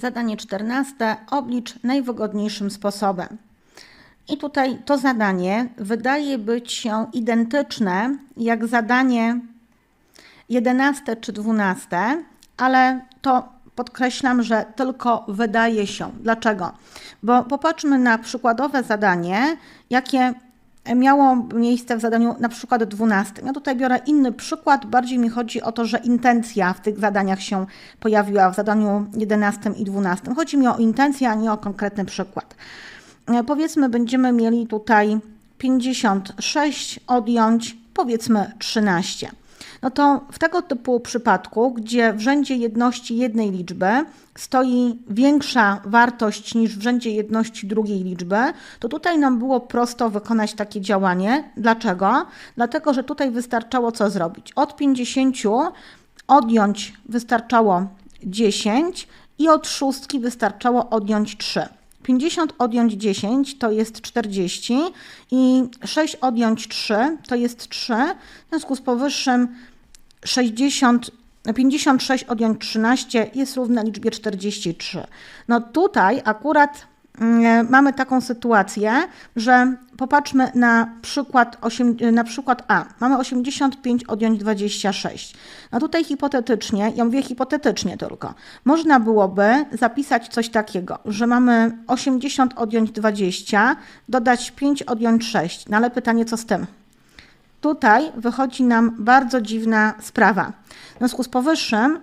Zadanie 14. Oblicz najwygodniejszym sposobem. I tutaj to zadanie wydaje być się identyczne jak zadanie 11 czy 12, ale to podkreślam, że tylko wydaje się. Dlaczego? Bo popatrzmy na przykładowe zadanie, jakie miało miejsce w zadaniu na przykład 12. Ja tutaj biorę inny przykład, bardziej mi chodzi o to, że intencja w tych zadaniach się pojawiła w zadaniu 11 i 12. Chodzi mi o intencję, a nie o konkretny przykład. E, powiedzmy, będziemy mieli tutaj 56 odjąć powiedzmy 13 no to w tego typu przypadku, gdzie w rzędzie jedności jednej liczby stoi większa wartość niż w rzędzie jedności drugiej liczby, to tutaj nam było prosto wykonać takie działanie. Dlaczego? Dlatego, że tutaj wystarczało co zrobić? Od 50 odjąć wystarczało 10 i od szóstki wystarczało odjąć 3. 50 odjąć 10 to jest 40 i 6 odjąć 3 to jest 3. W związku z powyższym 60, 56 odjąć 13 jest równa liczbie 43. No tutaj akurat mamy taką sytuację, że popatrzmy na przykład, 8, na przykład A. Mamy 85 odjąć 26. No tutaj hipotetycznie, ja mówię hipotetycznie tylko, można byłoby zapisać coś takiego, że mamy 80 odjąć 20, dodać 5 odjąć 6. No ale pytanie, co z tym? Tutaj wychodzi nam bardzo dziwna sprawa. W związku z powyższym, e,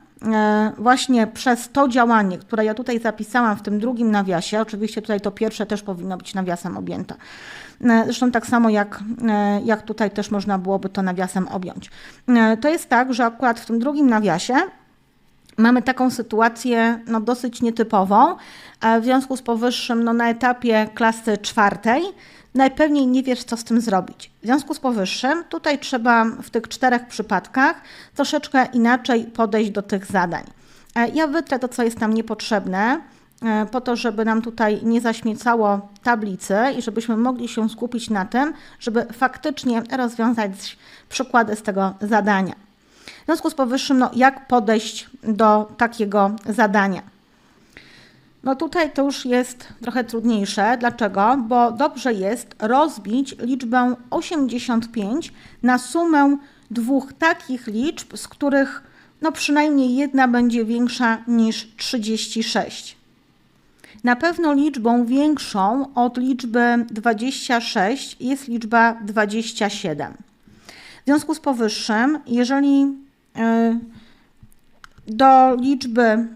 właśnie przez to działanie, które ja tutaj zapisałam w tym drugim nawiasie, oczywiście tutaj to pierwsze też powinno być nawiasem objęte. E, zresztą tak samo jak, e, jak tutaj też można byłoby to nawiasem objąć. To jest tak, że akurat w tym drugim nawiasie mamy taką sytuację no, dosyć nietypową. W związku z powyższym no, na etapie klasy czwartej najpewniej nie wiesz, co z tym zrobić. W związku z powyższym, tutaj trzeba w tych czterech przypadkach troszeczkę inaczej podejść do tych zadań. E, ja wytrę to, co jest nam niepotrzebne, e, po to, żeby nam tutaj nie zaśmiecało tablicy i żebyśmy mogli się skupić na tym, żeby faktycznie rozwiązać przykłady z tego zadania. W związku z powyższym, no, jak podejść do takiego zadania? No tutaj to już jest trochę trudniejsze. Dlaczego? Bo dobrze jest rozbić liczbę 85 na sumę dwóch takich liczb, z których no przynajmniej jedna będzie większa niż 36. Na pewno liczbą większą od liczby 26 jest liczba 27. W związku z powyższym, jeżeli y, do liczby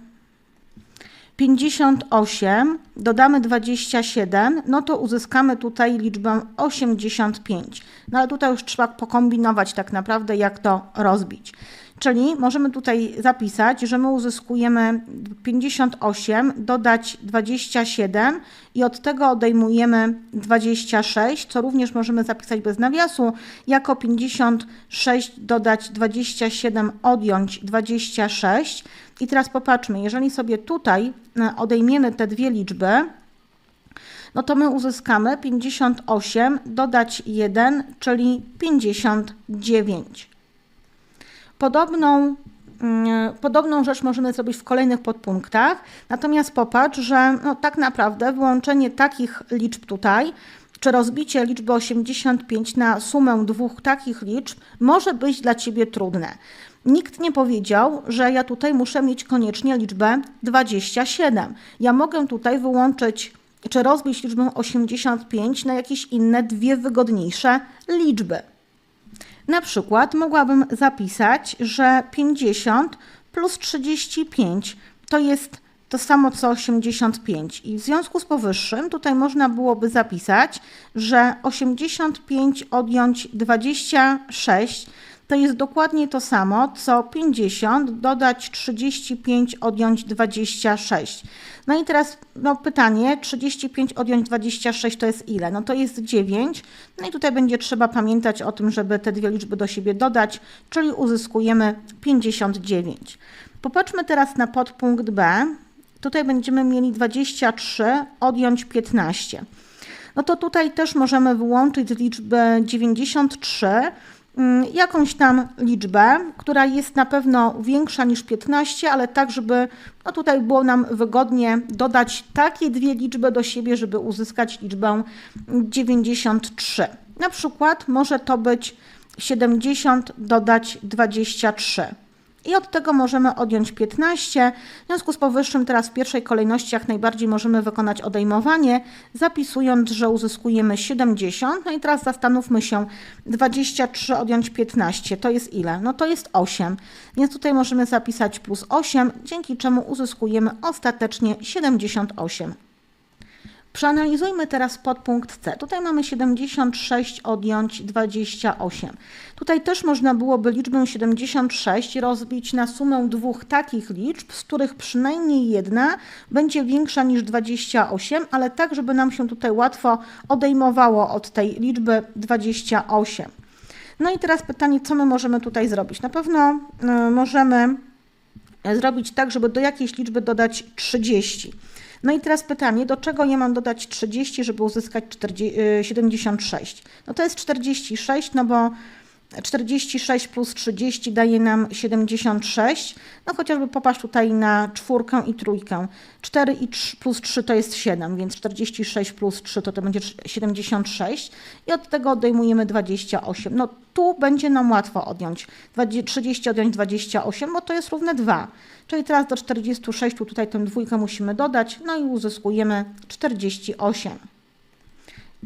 58 dodamy 27, no to uzyskamy tutaj liczbę 85. No ale tutaj już trzeba pokombinować tak naprawdę, jak to rozbić. Czyli możemy tutaj zapisać, że my uzyskujemy 58, dodać 27 i od tego odejmujemy 26, co również możemy zapisać bez nawiasu, jako 56 dodać 27, odjąć 26. I teraz popatrzmy, jeżeli sobie tutaj e, odejmiemy te dwie liczby, no to my uzyskamy 58, dodać 1, czyli 59. Podobną, mm, podobną rzecz możemy zrobić w kolejnych podpunktach, natomiast popatrz, że no, tak naprawdę wyłączenie takich liczb tutaj, czy rozbicie liczby 85 na sumę dwóch takich liczb może być dla Ciebie trudne. Nikt nie powiedział, że ja tutaj muszę mieć koniecznie liczbę 27. Ja mogę tutaj wyłączyć czy rozbić liczbę 85 na jakieś inne dwie wygodniejsze liczby. Na przykład mogłabym zapisać, że 50 plus 35 to jest to samo co 85 i w związku z powyższym tutaj można byłoby zapisać, że 85 odjąć 26 to jest dokładnie to samo, co 50 dodać 35 odjąć 26. No i teraz no, pytanie, 35 odjąć 26 to jest ile? No to jest 9. No i tutaj będzie trzeba pamiętać o tym, żeby te dwie liczby do siebie dodać, czyli uzyskujemy 59. Popatrzmy teraz na podpunkt B. Tutaj będziemy mieli 23 odjąć 15. No to tutaj też możemy wyłączyć liczbę 93 mm, jakąś tam liczbę, która jest na pewno większa niż 15, ale tak, żeby no tutaj było nam wygodnie dodać takie dwie liczby do siebie, żeby uzyskać liczbę 93. Na przykład może to być 70 dodać 23. I od tego możemy odjąć 15. W związku z powyższym teraz w pierwszej kolejności jak najbardziej możemy wykonać odejmowanie, zapisując, że uzyskujemy 70. No i teraz zastanówmy się, 23 odjąć 15 to jest ile? No to jest 8. Więc tutaj możemy zapisać plus 8, dzięki czemu uzyskujemy ostatecznie 78. Przeanalizujmy teraz podpunkt C. Tutaj mamy 76 odjąć 28. Tutaj też można byłoby liczbę 76 rozbić na sumę dwóch takich liczb, z których przynajmniej jedna będzie większa niż 28, ale tak, żeby nam się tutaj łatwo odejmowało od tej liczby 28. No i teraz pytanie, co my możemy tutaj zrobić? Na pewno y, możemy zrobić tak, żeby do jakiejś liczby dodać 30. No i teraz pytanie, do czego ja mam dodać 30, żeby uzyskać 40, 76? No to jest 46, no bo 46 plus 30 daje nam 76. No chociażby popatrz tutaj na czwórkę i trójkę. 4 i 3 plus 3 to jest 7, więc 46 plus 3 to to będzie 76 i od tego odejmujemy 28. No tu będzie nam łatwo odjąć 30 odjąć 28, bo to jest równe 2. Czyli teraz do 46 tutaj tę dwójkę musimy dodać, no i uzyskujemy 48.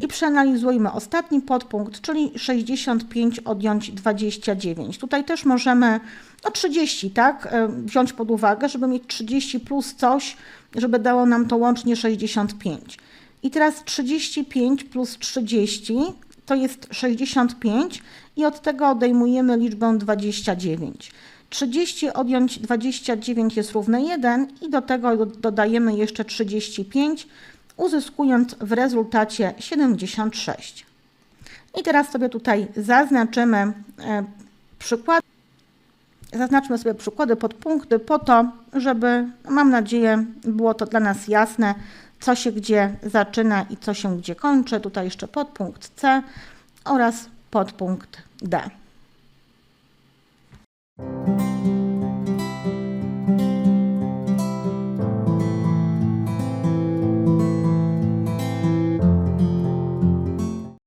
I przeanalizujmy ostatni podpunkt, czyli 65 odjąć 29. Tutaj też możemy no 30, tak, e, wziąć pod uwagę, żeby mieć 30 plus coś, żeby dało nam to łącznie 65. I teraz 35 plus 30 to jest 65 i od tego odejmujemy liczbę 29. 30 odjąć 29 jest równe 1 i do tego dodajemy jeszcze 35, uzyskując w rezultacie 76. I teraz sobie tutaj zaznaczymy e, przykłady. Zaznaczmy sobie przykłady pod punkty po to, żeby, mam nadzieję, było to dla nas jasne, co się gdzie zaczyna i co się gdzie kończy. Tutaj jeszcze podpunkt C oraz podpunkt D.